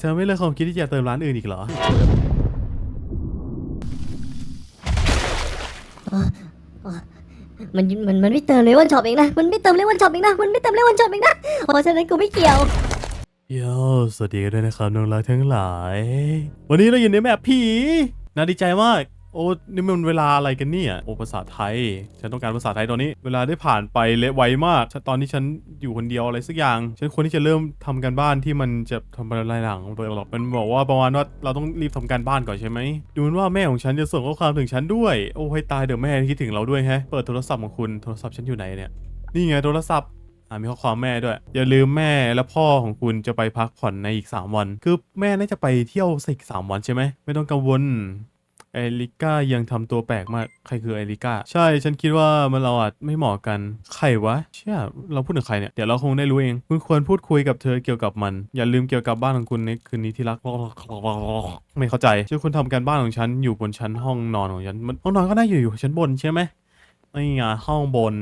เธอไม่เลิกความคิดที่จะเติมร้านอื่นอีกเหรอ มันมันมันไม่เติมเลวันช็อปเองนะ มันไม่เติมเลวันช็อปเองนะ มันไม่เติมเลวันช็อปเองนะ เพราะฉะนั้นกูไม่เกี่ยว โยสวัสดีกันด้วยนะครับน้องรักทั้งหลาย วันนี้เราอยู่ในแมปผี น่าดีใจมาก โอ้นี่มันเวลาอะไรกันเนี่ยโอ้ภาษาไทย ฉันต้องการภาษาไทยตอนนี้ เวลาได้ผ่านไปเละไวมาก ตอนที่ฉันอยู่คนเดียวอะไรสักอย่าง ฉันควรที่จะเริ่มทำการบ้านที่มันจะทำอะไรหลังเปิดหรอกมันบอกว่าประมาณว่าเราต้องรีบทำการบ้านก่อนใช่ไหมดูเหมือนว่าแม่ของฉันจะส่งข้อความถึงฉันด้วย โอ้ให้ตายเดี๋ยวแม่คิดถึงเราด้วยแฮะเปิดโทรศัพท์ของคุณโทรศัพท์ฉันอยู่ไหนเนี่ยนี่ไงโทรศัพท์อ่ามีข้อความแม่ด้วย อย่าลืมแม่และพ่อของคุณจะไปพักผ่อนในอีก 3 วัน คือแม่น่าจะไปเที่ยวสักสามวันใช่ไหมไม่ต้องกังวล เอลิก้ายังทำตัวแปลกมาก ใครคือเอลิก้า ใช่ ฉันคิดว่ามันเราอาจไม่เหมาะกัน ใครวะ เชื่อ เราพูดถึงใครเนี่ย เดี๋ยวเราคงได้รู้เอง คุณควรพูดคุยกับเธอเกี่ยวกับมัน อย่าลืมเกี่ยวกับบ้านของคุณในคืนนี้ที่รัก ไม่เข้าใจช่วยคุณทำการบ้านของฉันอยู่บนชั้นห้องนอนของฉันมันห้องนอนก็น่าอยู่อยู่ชั้นบนใช่ไหมนี่ไงห้องบน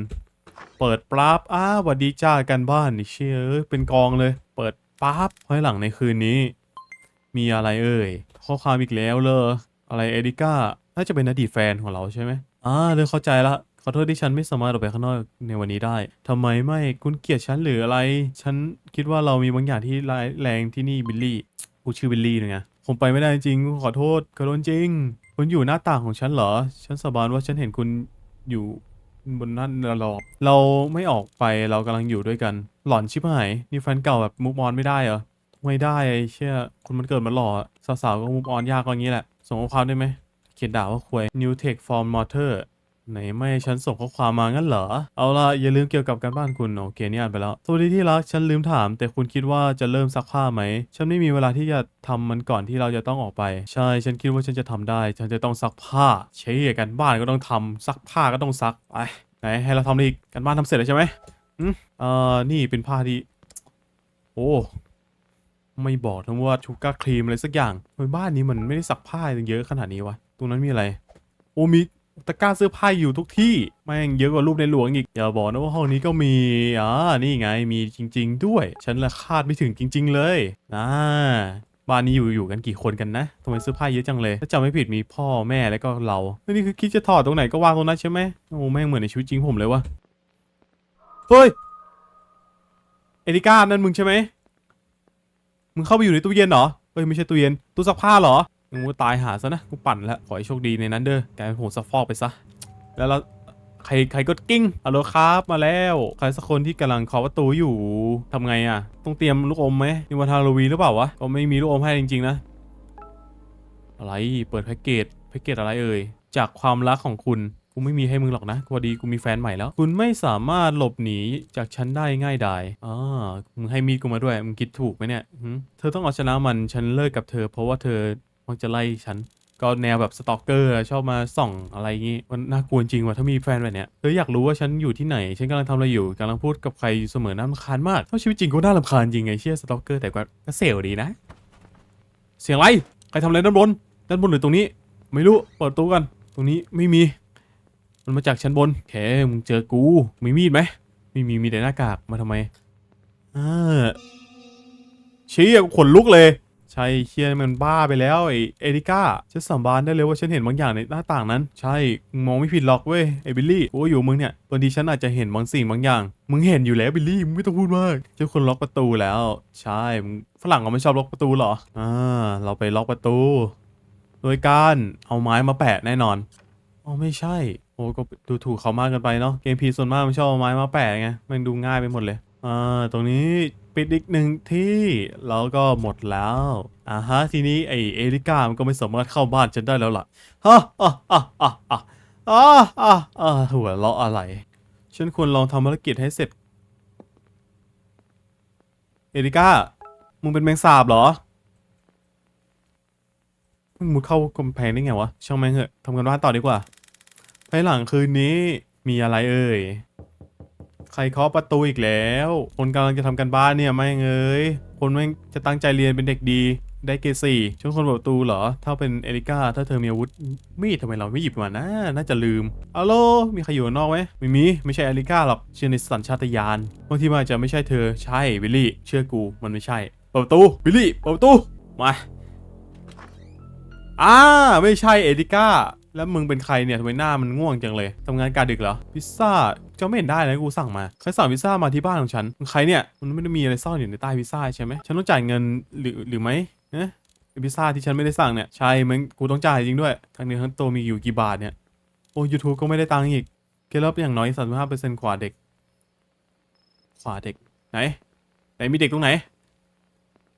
เปิดปราบอ้าหวัดดีจ้ากันบ้านนี่เชื่อเป็นกองเลย เปิดปั๊บภายหลังในคืนนี้ มีอะไรเอ่ย ข้อความอีกแล้วเลย อะไรเอริก้าน่าจะเป็นอดีตแฟนของเราใช่ไหมอ่าเริ่มเข้าใจละขอโทษที่ฉันไม่สามารถออกไปข้างนอกในวันนี้ได้ทำไมไม่คุณเกลียดฉันหรืออะไร ฉันคิดว่าเรามีบางอย่างที่ร้ายแรงที่นี่บิลลี่กูชื่อบิลลี่นะไงผมไปไม่ได้จริงขอโทษขอโทษจริง คุณอยู่หน้าต่างของฉันเหรอ ฉันสาบานว่าฉันเห็นคุณอยู่บนนั่นตลอดเราไม่ออกไปเรากำลังอยู่ด้วยกัน หลอนชิบหายนี่แฟนเก่าแบบมุกออนไม่ได้เหรอไม่ได้ไอ้เชี่ยคนมันเกิดมาหล่อสาวๆก็มุกออนยากกว่างี้แหละ ส่งข้อความได้ไหม เขียนด่าว่าควย New Tech Form Motor ไหนไม่ให้ฉันส่งข้อความมางั้นเหรอ เอาละอย่าลืมเกี่ยวกับการบ้านคุณโอเคนี่อ่านไปแล้ว สวัสดีที่รักฉันลืมถาม แต่คุณคิดว่าจะเริ่มซักผ้าไหม ฉันไม่มีเวลาที่จะทำมันก่อนที่เราจะต้องออกไป ใช่ฉันคิดว่าฉันจะทำได้ ฉันจะต้องซักผ้าเชี่ยกันบ้านก็ต้องทำซักผ้าก็ต้องซักไปไหนให้เราทำอีกกันบ้านทำเสร็จแล้วใช่ไหมอืมเอ่อนี่เป็นผ้าที่โอ้ ไม่บอกทั้งว่าชูการ์ครีมอะไรสักอย่างทำไมบ้านนี้มันไม่ได้ซักผ้าเยอะขนาดนี้วะ ตรงนั้นมีอะไร โอ้มีตะกร้าเสื้อผ้าอยู่ทุกที่แม่งเยอะกว่ารูปในหลวงอีก อย่าบอกนะว่าห้องนี้ก็มีอ่านี่ไงมีจริง ๆ ด้วย ฉันละคาดไม่ถึงจริง ๆ เลยนะบ้านนี้อยู่อยู่กันกี่คนกันนะทำไมเสื้อผ้าเยอะจังเลย ถ้าจำไม่ผิดมีพ่อแม่แล้วก็เราแล้วนี่คือคิดจะถอดตรงไหนก็วางตรงนั้นใช่ไหมโอ้แม่งเหมือนในชีวิตจริงผมเลยวะเฮ้ยเอริก้านั่นมึงใช่ไหม มึงเข้าไปอยู่ในตู้เย็นเหรอเฮ้ยไม่ใช่ตู้เย็นตู้ซักผ้าเหรอมึงตายหาซะนะกูปั่นแล้วขอให้โชคดีในนั้นเด้อกลายเป็นผงซักฟอกไปซะแล้วเราใครใครก็กิ้งฮัลโหลครับมาแล้วใครสักคนที่กำลังเคาะประตูอยู่ทำไงอะ ต้องเตรียมลูกอมไหมนี่วันฮาโลวีนหรือเปล่าวะก็ไม่มีลูกอมให้จริงๆนะ อะไรเปิดแพ็กเกจแพ็กเกจอะไรเอ่ยจากความรักของคุณ กูไม่มีให้มึงหรอกนะพอดีกูมีแฟนใหม่แล้ว คุณไม่สามารถหลบหนีจากฉันได้ง่ายดายอ่ามึงให้มีดกูมาด้วย มึงคิดถูกไหมเนี่ยหึเธอต้องเอาชนะมัน ฉันเลิกกับเธอ เพราะว่าเธอมักจะไล่ฉัน ก็แนวแบบสตอกเกอร์ชอบมาส่องอะไรอย่างงี้ มันน่ากลัวจริงว่ะถ้ามีแฟนแบบเนี้ย เธออยากรู้ว่าฉันอยู่ที่ไหน ฉันกำลังทำอะไรอยู่กำลังพูดกับใครอยู่เสมอน่ารำคาญมากถ้าชีวิตจริงก็น่ารำคาญจริงไงเชี่ยสตอกเกอร์แต่ก็ก็เซลล์ดีนะ เสียงอะไร ใครทำอะไรด้านบน ด้านบนหรือตรงนี้ ไม่รู้ เปิดประตู้กัน ตรงนี้ไม่มี มันมาจากชั้นบนแขมึงเจอกูมีมีดไหมไม่มีมีแต่หน้ากากมาทำไมอ่าเชี่ยกูขนลุกเลยใช่เชี่ยมันบ้าไปแล้วไอเอริก้าฉันสาบานได้เลยว่าฉันเห็นบางอย่างในหน้าต่างนั้น ใช่มึงมองไม่ผิดหรอกเว้ยไอบิลลี่กูก็อยู่มึงเนี่ยบางทีฉันอาจจะเห็นบางสิ่งบางอย่าง มึงเห็นอยู่แล้วบิลลี่มึงไม่ต้องพูดมากเจ้าคนล็อกประตูแล้ว ใช่มึงฝรั่งเขาไม่ชอบล็อกประตูหรออ่าเราไปล็อกประตู โดยการเอาไม้มาแปะแน่นอน อ๋อไม่ใช่ โอ้ก็ดูถูกเขามากเกินไปเนาะเกมพีส่วนมากมันชอบเอาไม้มาแปะไงมันดูง่ายไปหมดเลยอ่าตรงนี้ปิดอีกหนึ่งที่แล้วก็หมดแล้วอ่าฮะทีนี้ไอเอริก้ามันก็ไม่สามารถเข้าบ้านฉันได้แล้วล่ะฮะอะอะอะอะอะอะอะหัวเราะอะไร ฉันควรลองทำภารกิจให้เสร็จ เอริก้ามึงเป็นแมงสาบเหรอมึงมุดเข้ากำแพงได้ไงวะช่างแม่งเหอะทำกันบ้านต่อดีกว่า ภายหลังคืนนี้มีอะไรเอ่ย ใครเคาะประตูอีกแล้ว คนกำลังจะทำกันบ้านเนี่ยไม่เอ้ยคนแม่งจะตั้งใจเรียนเป็นเด็กดี ได้เกรดสี่ช่วงคนเปิดประตูเหรอ ถ้าเป็นเอริก้าถ้าเธอมีอาวุธมีดทำไมเราไม่หยิบมานะ น่าจะลืมอัลโหลมีใครอยู่นอกไหมไม่มี ไม่ใช่เอริก้าหรอก เชื่อในสัญชาตญาณบางทีมันอาจจะไม่ใช่เธอ ใช่วิลลี่ เชื่อกู มันไม่ใช่ เปิดประตูวิลลี่ เปิดประตู มาอ่าไม่ใช่เอดิก้า แล้วมึงเป็นใครเนี่ยทำไมหน้ามันง่วงจังเลยทำงานการดึกเหรอ พิซซ่าจะไม่เห็นได้เลยกูสั่งมา ใครสั่งพิซซ่ามาที่บ้านของฉันมึงใครเนี่ย มันไม่ได้มีอะไรซ่อนอยู่ในใต้พิซซ่าใช่ไหม ฉันต้องจ่ายเงินหรือหรือไม่เนะพิซซ่าที่ฉันไม่ได้สั่งเนี่ย ใช่มึงกูต้องจ่ายจริงด้วย ทั้งเนื้อทั้งตัวมีอยู่กี่บาทเนี่ย โอ้ยูทูบก็ไม่ได้ตังค์อีก เกลบอย่างน้อยสามห้าเปอร์เซ็นต์กว่าเด็ก ขวาเด็ก ไหน ไหนมีเด็กตรงไหน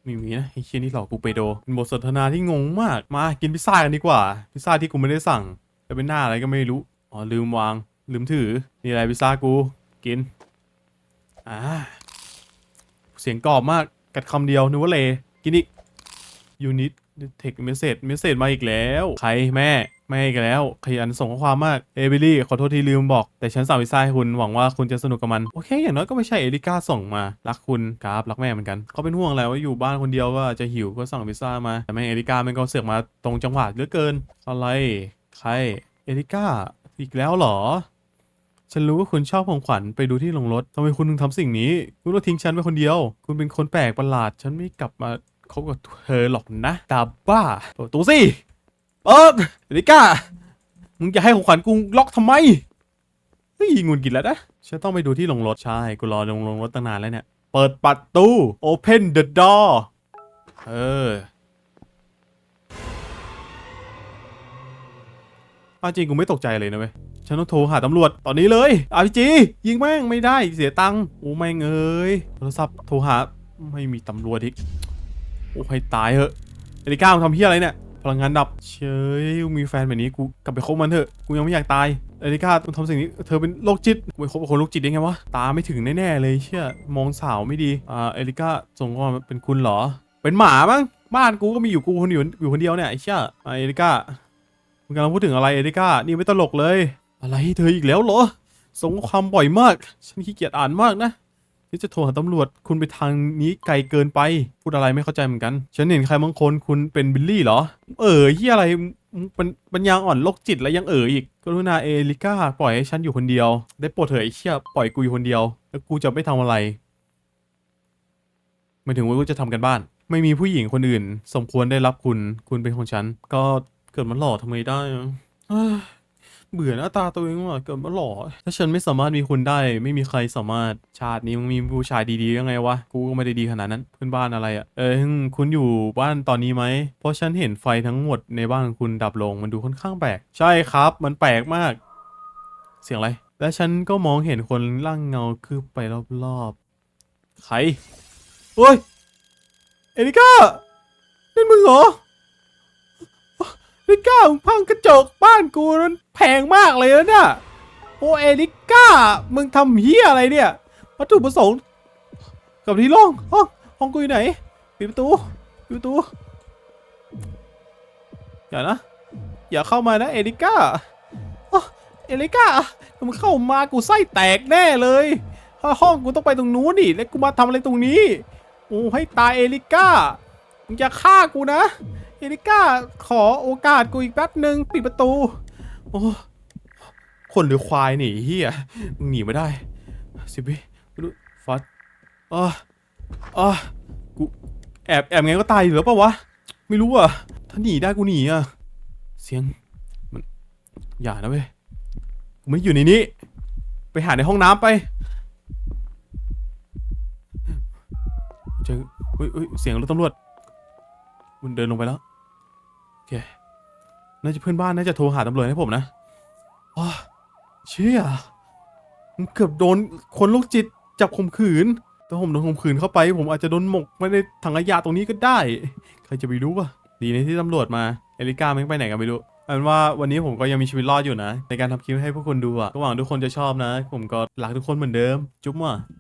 มีมีนะไอ้เชี่ยนี่หลอกกูไปโดเป็นบทสนทนาที่งงมากมากินพิซซ่ากันดีกว่า พิซซ่าที่กูไม่ได้สั่งจะเป็นหน้าอะไรก็ไม่รู้อ๋อลืมวาง ลืมถือนี่อะไรพิซซ่ากูกินอ่าเสียงกรอบมากกัดคำเดียวนึกว่าเลกินอีกยูนิตเทคเมสเซจเมสเซจมาอีกแล้ว ใครแม่ แม่อีกแล้ว ขยันส่งข้อความมากเอบิลี่ขอโทษที่ลืมบอก แต่ฉันสั่งพิซซ่าให้คุณหวังว่าคุณจะสนุกกับมัน โอเค อย่างน้อยก็ไม่ใช่เอริก้าส่งมา รักคุณครับรักแม่เหมือนกันเขาเป็นห่วงแหล้วว่าอยู่บ้านคนเดียวก็อาจะหิวก็สั่งพิซซ่ามา แต่แม่เอริก้ามันก็เสือกมาตรงจังหวะเหลือเกิน อะไรใครเอริก้าอีกแล้วเหรอฉันรู้ว่าคุณชอบของขวัญไปดูที่โรงรถทำไมคุณถึงทำสิ่งนี้ คุณต้องทิ้งฉันไว้คนเดียว คุณเป็นคนแปลกประหลาด ฉันไม่กลับมาคบกับเธอหรอกนะตาบ้าเปิดประตูสิ เปิดเอริก้า มึงจะให้ของขวัญกูล็อกทำไมเฮ้ยงุนกินแล้วนะ ฉันต้องไปดูที่โรงรถ ใช่ กูรอลงโรงรถตั้งนานแล้วเนี่ย เปิดประตู open the door เอออาจริงกูไม่ตกใจเลยนะเว้ย ฉันต้องโทรหาตำรวจตอนนี้เลยอาพีจียิงแม่งไม่ได้เสียตังค์โอ้แม่งเอ้ยโทรศัพท์โทรหาไม่มีตำรวจอีก โอ้ให้ตายเหอะเอริก้ามึงทำเพี้ยอะไรเนี่ย ลังงานดับ เชยมีแฟนแบบนี้กูกลับไปคบมันเถอะ กูยังไม่อยากตายเอริก้ามึงทำสิ่งนี้ เธอเป็นโรคจิตไปคบกับคนโรคจิตได้ไงวะ ตาไม่ถึงแน่ๆเลยเชื่อ มองสาวไม่ดี อ่า เอริก้าส่งข้อความเป็นคุณเหรอ เป็นหมามั้ง บ้านกูก็มีอยู่กูคนอยู่อยู่คนเดียวเนี่ยไอ้เชี่ยอ่าเอริก้ามึงกำลังพูดถึงอะไรเอริก้า นี่ไม่ตลกเลย อะไรเธออีกแล้วเหรอ ส่งข้อความบ่อยมาก ฉันขี้เกียจอ่านมากนะ ที่จะโทรหาตำรวจคุณไปทางนี้ไกลเกินไป พูดอะไรไม่เข้าใจเหมือนกัน ฉันเห็นใครบางคนคุณเป็นบิลลี่เหรอ เออเฮียอะไรมึงเป็นปัญญาอ่อนโรคจิตแล้วยังเอออีก กรุณาเอลิก้าปล่อยให้ฉันอยู่คนเดียว ได้โปรดเถอะไอ้เชี่ยปล่อยกูอยู่คนเดียว แล้วกูจะไม่ทำอะไรหมาถึงว่ากูจะทำกันบ้าน ไม่มีผู้หญิงคนอื่น สมควรได้รับคุณ คุณเป็นของฉัน ก็เกิดมาหล่อทำไมได้อะ เบื่อหน้าตาตัวเองว่ะเกิดมาหล่อถ้าฉันไม่สามารถมีคุณได้ ไม่มีใครสามารถชาตินี้มึงมีผู้ชายดีๆยังไงวะกูก็ไม่ได้ดีขนาดนั้นเพื่อนบ้านอะไรอะ่ะเออคุณอยู่บ้านตอนนี้ไหมเพราะฉันเห็นไฟทั้งหมดในบ้านคุณดับลงมันดูค่อนข้างแปลกใช่ครับ มันแปลกมาก เสียงอะไร และฉันก็มองเห็นคนร่างเงาคืบไปรอบๆใครโอ้ยเอริก้านั่นมึงเหรอ เอริก้ามึงพังกระจกบ้านกูนั้นแพงมากเลยนะเนี่ยโอเอริก้ามึงทำเฮียอะไรเนี่ยวัตถุประสงค์กับที่ร่องห้องห้องกูอยู่ไหนปิดประตูปิดประตูอย่านะ อย่าเข้ามานะเอริก้าเอริก้าถ้ามึงเข้ามากูไส้แตกแน่เลยถ้าห้องกูต้องไปตรงนู้นดิแล้วกูมาทำอะไรตรงนี้โอ้ให้ตายเอริก้ามึงจะฆ่ากูนะ เอริก้าขอโอกาสกูอีกแป๊บหนึ่งปิดประตู โอ้คนหรือควายหนีเฮียหนีไม่ได้ สิบวิไม่รู้ฟัดอะอะกูแอบแอบไงก็ตายอยู่แล้วปะวะ ไม่รู้อะ ถ้าหนีได้กูหนีอะ เสียงมันอย่านะเว้ยกูไม่อยู่ในนี้ ไปหาในห้องน้ำไปเจอเฮ้ยเฮ้ยเสียงรถตำรวจ มันเดินลงไปแล้ว เค น่าจะเพื่อนบ้านน่าจะโทรหาตำรวจให้ผมนะอ๋อเชี่ยมันเกือบโดนคนโรคจิตจับข่มขืนถ้าผมโดนข่มขืนเข้าไป ผมอาจจะโดนหมกไว้ในถังขยะตรงนี้ก็ได้ ใครจะไปรู้วะดีนะที่ตำรวจมา เอลิก้าไม่ไปไหนกันไม่รู้อาเป็นว่าวันนี้ผมก็ยังมีชีวิตรอดอยู่นะ ในการทำคลิปให้พวกคนดูอะก็หวังทุกคนจะชอบนะ ผมก็รักทุกคนเหมือนเดิม จุ๊บว่ะ